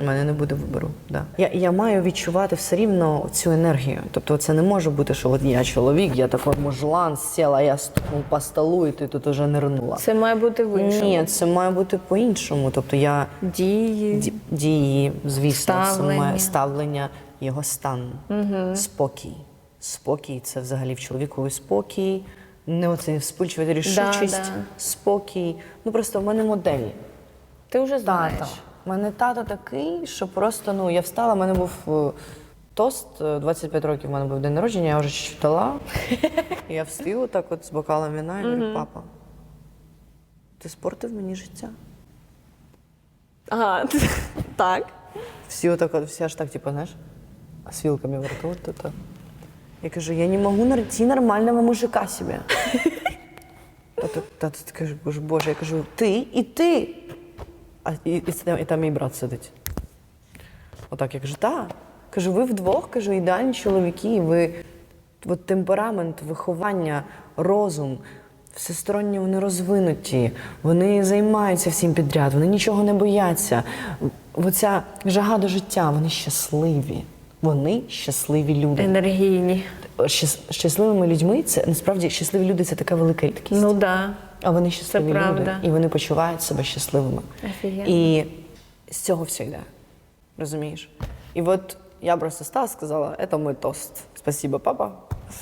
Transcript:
У мене не буде вибору. Да. Я, я маю відчувати все рівно цю енергію. Тобто це не може бути, що от я чоловік, я такий мужлан, сіла, я стукнув по столу, і ти тут уже нирнула. Це має бути в іншому. Ні, це має бути по-іншому. Тобто я Дії. дії, звісно, Ставлення. саме ставлення, його стан, спокій. Спокій це взагалі в чоловікові спокій, не оцей вспильчива рішучість, да. спокій. Ну просто в мене модель. Ти вже знаєш. Тата. У мене тато такий, що просто ну я встала, в мене був е, тост, е, 25 років в мене був день народження, я вже читала. І я встаю так от з бокалом вина і говорю, папа, ти спортив мені життя. Ага, так. Всі отак, от, всі аж так, типу, знаєш, з вилками в рту. от это. Я кажу, я не можу найти нормального мужика себе. Тато, тато каже, боже, боже, я кажу, ти і ти. А і, і, і там мій брат сидить. Отак я кажу, так. Кажу, ви вдвох, кажу, ідеальні чоловіки, ви от темперамент, виховання, розум, всесторонньо вони розвинуті, вони займаються всім підряд, вони нічого не бояться. Оця жага до життя, вони щасливі. Вони щасливі люди. Енергійні. Щас- Щасливими людьми це насправді щасливі люди це така велика рідкість. Ну да. А вони щасливі люди, і вони почувають себе щасливими. Офігенно. І з цього все йде. Розумієш? І от я просто стала сказала, це мій тост. Спасибо, папа.